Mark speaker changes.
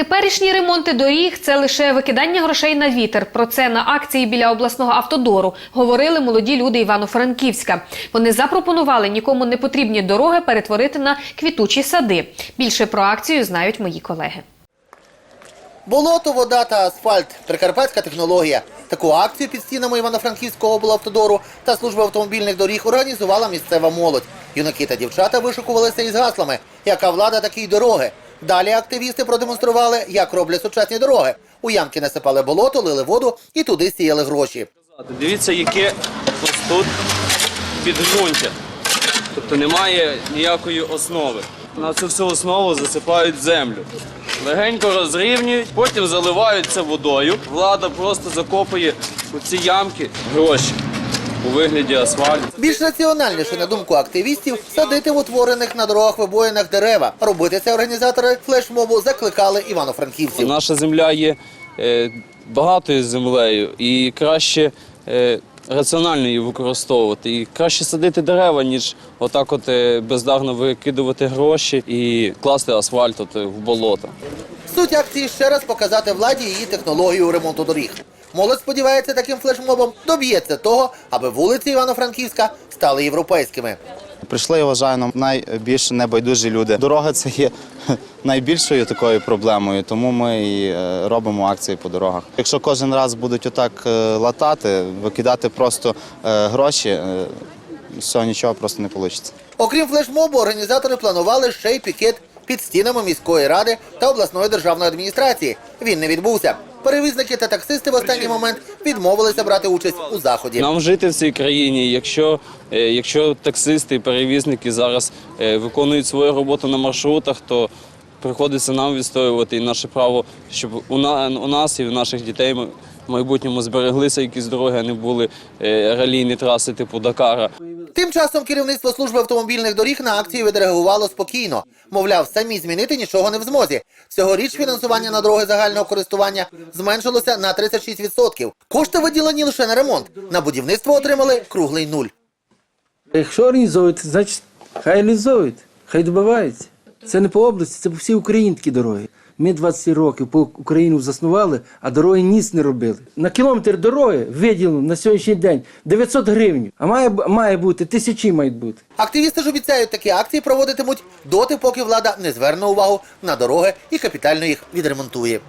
Speaker 1: Теперішні ремонти доріг це лише викидання грошей на вітер. Про це на акції біля обласного автодору говорили молоді люди Івано-Франківська. Вони запропонували нікому не потрібні дороги перетворити на квітучі сади. Більше про акцію знають мої колеги.
Speaker 2: Болото, вода та асфальт прикарпатська технологія. Таку акцію під стінами Івано-Франківського облавтодору та служби автомобільних доріг організувала місцева молодь. Юнаки та дівчата вишукувалися із гаслами Яка влада, такі дороги. Далі активісти продемонстрували, як роблять сучасні дороги. У ямки насипали болото, лили воду і туди сіяли гроші.
Speaker 3: Дивіться, яке ось тут підґрунтя. Тобто немає ніякої основи. На цю всю основу засипають землю. Легенько розрівнюють, потім заливають це водою. Влада просто закопує у ці ямки гроші у вигляді асфальту.
Speaker 2: Більш раціональніше, на думку активістів, садити в утворених на дорогах вибоїнах дерева. Робити це організатори флешмобу закликали івано-франківців.
Speaker 3: Наша земля є е, багатою землею і краще е, раціонально її використовувати. І краще садити дерева, ніж отак от е, бездарно викидувати гроші і класти асфальт от, в болото.
Speaker 2: Суть акції ще раз показати владі її технологію ремонту доріг. Молодь сподівається, таким флешмобом доб'ється того, аби вулиці Івано-Франківська стали європейськими.
Speaker 4: Прийшли, я вважаю, нам найбільш небайдужі люди. Дорога це є найбільшою такою проблемою, тому ми і е, робимо акції по дорогах. Якщо кожен раз будуть отак е, латати, викидати просто е, гроші, е, цього нічого просто не вийде.
Speaker 2: Окрім флешмобу, організатори планували ще й пікет під стінами міської ради та обласної державної адміністрації. Він не відбувся. Перевізники та таксисти в останній момент відмовилися брати участь у заході.
Speaker 3: Нам жити в цій країні. Якщо, е, якщо таксисти і перевізники зараз е, виконують свою роботу на маршрутах, то приходиться нам відстоювати і наше право, щоб у, на, у нас і в наших дітей ми в майбутньому збереглися якісь дороги, а не були е, ралійні траси типу Дакара.
Speaker 2: Тим часом керівництво служби автомобільних доріг на акцію відреагувало спокійно. Мовляв, самі змінити нічого не в змозі. Цьогоріч фінансування на дороги загального користування зменшилося на 36%. Кошти виділені лише на ремонт. На будівництво отримали круглий нуль.
Speaker 5: Якщо організовують, значить хай реалізовують, хай добиваються. Це не по області, це по всій Україні такі дороги. Ми 20 років по Україну заснували, а дороги ніц не робили. На кілометр дороги виділено на сьогоднішній день 900 гривень, а має, має бути, тисячі мають бути.
Speaker 2: Активісти ж обіцяють, такі акції проводитимуть доти, поки влада не зверне увагу на дороги і капітально їх відремонтує.